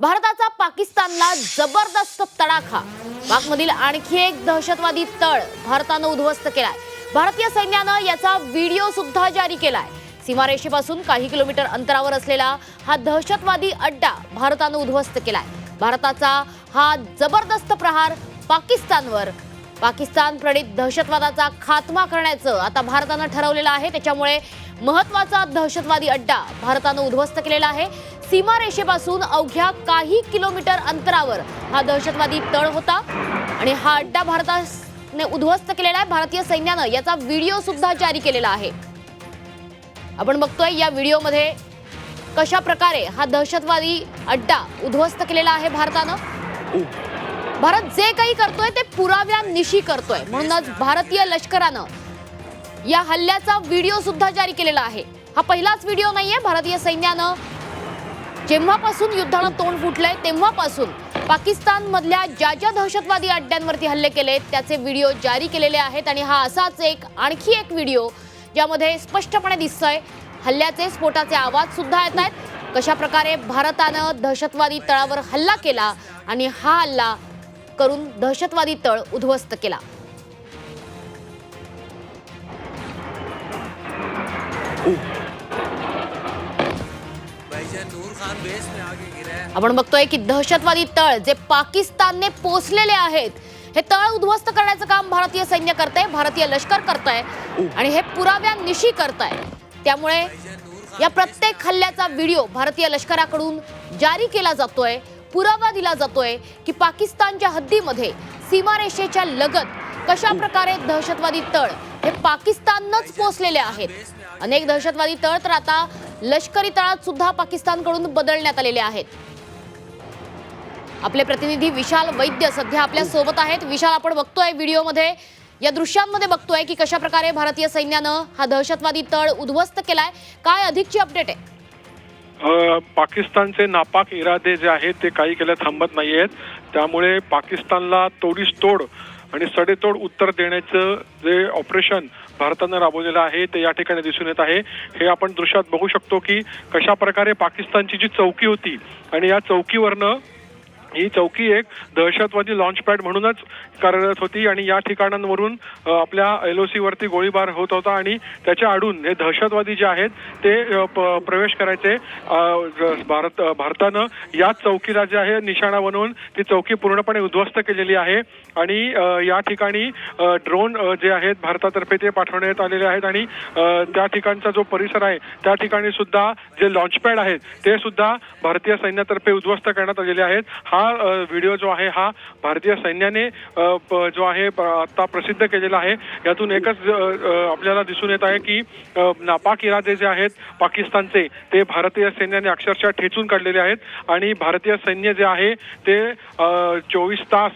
भारताचा पाकिस्तानला जबरदस्त तडाखा. पाकमधील आणखी एक दहशतवादी तळ भारतानं उद्ध्वस्त केलाय. भारतीय सैन्यानं याचा व्हिडिओ सुद्धा जारी केलाय. सीमारेषेपासून काही किलोमीटर अंतरावर असलेला हा दहशतवादी अड्डा भारतानं उद्ध्वस्त केलाय. भारताचा हा जबरदस्त प्रहार पाकिस्तानवर. पाकिस्तान प्रणित दहशतवादाचा खात्मा करण्याचं आता भारतानं ठरवलेलं आहे. त्याच्यामुळे महत्त्वाचा दहशतवादी अड्डा भारतानं उद्ध्वस्त केलेला आहे. सीमारेषेपासून अवघ्या काही किलोमीटर अंतरावर हा दहशतवादी तळ होता आणि हा अड्डा भारताने उद्ध्वस्त केलेला आहे. भारतीय सैन्यानं याचा व्हिडिओ सुद्धा जारी केलेला आहे. आपण बघतोय या व्हिडिओमध्ये कशा प्रकारे हा दहशतवादी अड्डा उद्ध्वस्त केलेला आहे भारतानं. भारत जे काही करतोय ते पुराव्यानिशी करतोय. म्हणूनच भारतीय लष्करानं या हल्ल्याचा व्हिडिओ सुद्धा जारी केलेला आहे. हा पहिलाच व्हिडिओ नाहीये. भारतीय सैन्यानं जेव्हापासून युद्धाला तोंड फुटलंय तेव्हापासून पाकिस्तानमधल्या ज्या ज्या दहशतवादी अड्ड्यांवरती हल्ले केले त्याचे व्हिडिओ जारी केलेले आहेत आणि हा असाच एक आणखी एक व्हिडिओ ज्यामध्ये स्पष्टपणे दिसतोय. हल्ल्याचे स्फोटाचे आवाज सुद्धा येत आहेत. कशा प्रकारे भारतानं दहशतवादी तळावर हल्ला केला आणि हा हल्ला करून दहशतवादी तळ उद्ध्वस्त केला. भाईजान आपण बघतोय की दहशतवादी तळ जे पाकिस्तानने पोचलेले आहेत हे तळ उद्ध्वस्त करण्याचं काम भारतीय सैन्य करतंय भारतीय लष्कर करत आहे आणि हे पुराव्यानिशी आहे त्यामुळे या प्रत्येक हल्ल्याचा व्हिडिओ भारतीय लष्कराकडून जारी केला जातोय पुरावा दिला जातोय की पाकिस्तानच्या हद्दीमध्ये सीमारेषेच्या लगत कशा प्रकारे दहशतवादी तळ हे पाकिस्ताननच पोचलेले आहेत. अनेक दहशतवादी तळ तर आता लष्करी तळात सुद्धा पाकिस्तानकडून बदलण्यात आलेले आहेत. आपले प्रतिनिधी विशाल वैद्य सध्या आपल्यासोबत आहेत. विशाल आपण बघतोय व्हिडिओमध्ये या दृश्यांमध्ये बघतोय की कशा प्रकारे भारतीय सैन्यानं हा दहशतवादी तळ उद्ध्वस्त केलाय. काय अधिकची अपडेट आहे? पाकिस्तानचे नापाक इरादे जे आहेत ते काही केल्या थांबत नाही आहेत त्यामुळे पाकिस्तानला तोडीस तोड आणि सडेतोड उत्तर देण्याचं जे ऑपरेशन भारतानं राबवलेलं आहे ते या ठिकाणी दिसून येत आहे. हे आपण दृश्यात बघू शकतो की कशा प्रकारे पाकिस्तानची जी चौकी होती आणि या चौकीवरनं ही चौकी एक दहशतवादी लॉन्चपॅड म्हणूनच कार्यरत होती आणि या ठिकाणांवरून आपल्या एल ओ वरती गोळीबार होत होता आणि त्याच्या आडून हे दहशतवादी जे आहेत ते प- प्रवेश करायचे. भारत भारतानं याच चौकीला जे आहे निशाणा बनवून ती चौकी पूर्णपणे उद्ध्वस्त केलेली आहे आणि या ठिकाणी ड्रोन जे आहेत भारतातर्फे ते पाठवण्यात आलेले आहेत आणि त्या ठिकाणचा जो परिसर आहे त्या ठिकाणी सुद्धा जे लॉन्चपॅड आहेत ते सुद्धा भारतीय सैन्यातर्फे उद्ध्वस्त करण्यात आलेले आहेत. हा हा व्हिडिओ जो आहे हा भारतीय सैन्याने जो आहे आता प्रसिद्ध केलेला आहे. यातून एकच आपल्याला दिसून येत आहे की नापाक इरादे जे आहेत पाकिस्तानचे ते भारतीय सैन्याने अक्षरशः ठेचून काढलेले आहेत. आणि भारतीय सैन्य जे आहे ते चोवीस तास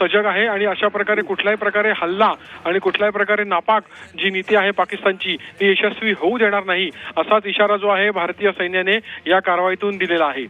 सजग आहे. आणि अशा प्रकारे कुठल्याही प्रकारे हल्ला आणि कुठल्याही प्रकारे नापाक जी नीती आहे पाकिस्तानची ती यशस्वी होऊ देणार नाही असाच इशारा जो आहे भारतीय सैन्याने या कारवाईतून दिलेला आहे.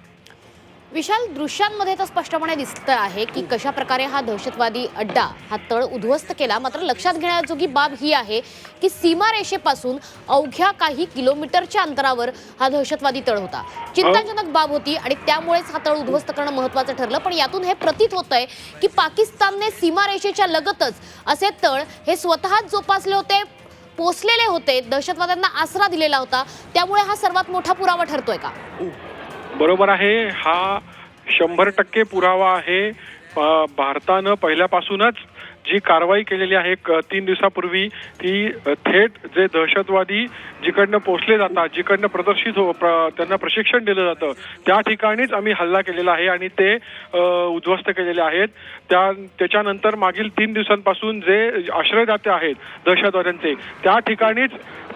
विशाल दृश्यांमध्ये तर स्पष्टपणे दिसत आहे की कशा प्रकारे हा दहशतवादी अड्डा हा तळ उद्ध्वस्त केला. मात्र लक्षात घेण्याजोगी बाब ही आहे की सीमारेषेपासून अवघ्या काही किलोमीटरच्या अंतरावर हा दहशतवादी तळ होता. चिंताजनक बाब होती आणि त्यामुळेच हा तळ उद्ध्वस्त करणं महत्वाचं ठरलं. पण यातून हे प्रतीत होत आहे की पाकिस्तानने सीमारेषेच्या लगतच असे तळ हे स्वतःच जोपासले होते पोचलेले होते दहशतवाद्यांना आसरा दिलेला होता. त्यामुळे हा सर्वात मोठा पुरावा ठरतोय का? हो. बरोबर आहे. हा शंभर टक्के पुरावा आहे. भारतानं पहिल्यापासूनच जी कारवाई केलेली आहे क- तीन दिवसापूर्वी ती थेट जे दहशतवादी जिकडनं पोचले जातात जिकडनं प्रदर्शित हो प्र- त्यांना प्रशिक्षण दिलं जातं त्या ठिकाणीच आम्ही हल्ला केलेला आहे आणि ते उद्ध्वस्त केलेले आहेत. त्या त्याच्यानंतर मागील तीन दिवसांपासून जे आश्रयदाते आहेत दहशतवाद्यांचे त्या ठिकाणीच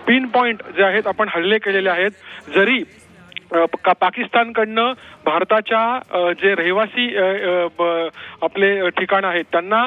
पिन पॉइंट जे आहेत आपण हल्ले केलेले आहेत. जरी पाकिस्तानकडनं भारताच्या जे रहिवासी आपले ठिकाण आहेत त्यांना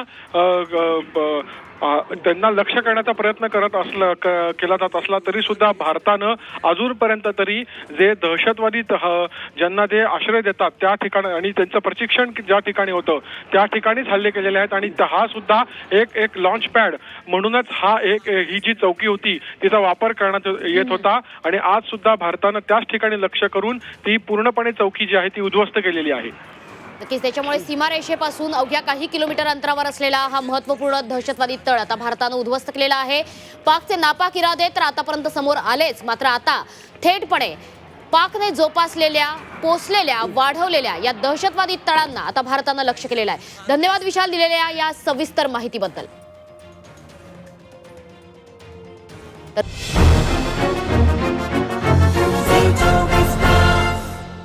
त्यांना लक्ष करण्याचा प्रयत्न करत असलं केला जात असला तरी सुद्धा भारतानं अजूनपर्यंत तरी जे दहशतवादी ज्यांना जे आश्रय देतात त्या ठिकाणी आणि त्यांचं प्रशिक्षण ज्या ठिकाणी होतं त्या ठिकाणीच हल्ले केलेले आहेत आणि हा सुद्धा एक एक लॉन्च पॅड म्हणूनच हा एक ही जी चौकी होती तिचा वापर करण्यात येत होता आणि आज सुद्धा भारतानं त्याच ठिकाणी लक्ष करून ती पूर्णपणे चौकी जी आहे ती उद्ध्वस्त केलेली आहे. नक्कीच त्याच्यामुळे सीमारेषेपासून अवघ्या काही किलोमीटर अंतरावर असलेला हा महत्त्वपूर्ण दहशतवादी तळ आता भारतानं उद्ध्वस्त केलेला आहे. पाकचे नापाक इरादे तर आतापर्यंत समोर आलेच मात्र आता थेटपणे पाकने जोपासलेल्या पोचलेल्या वाढवलेल्या या दहशतवादी तळांना आता भारतानं लक्ष केलेलं आहे. धन्यवाद विशाल दिलेल्या या सविस्तर माहितीबद्दल.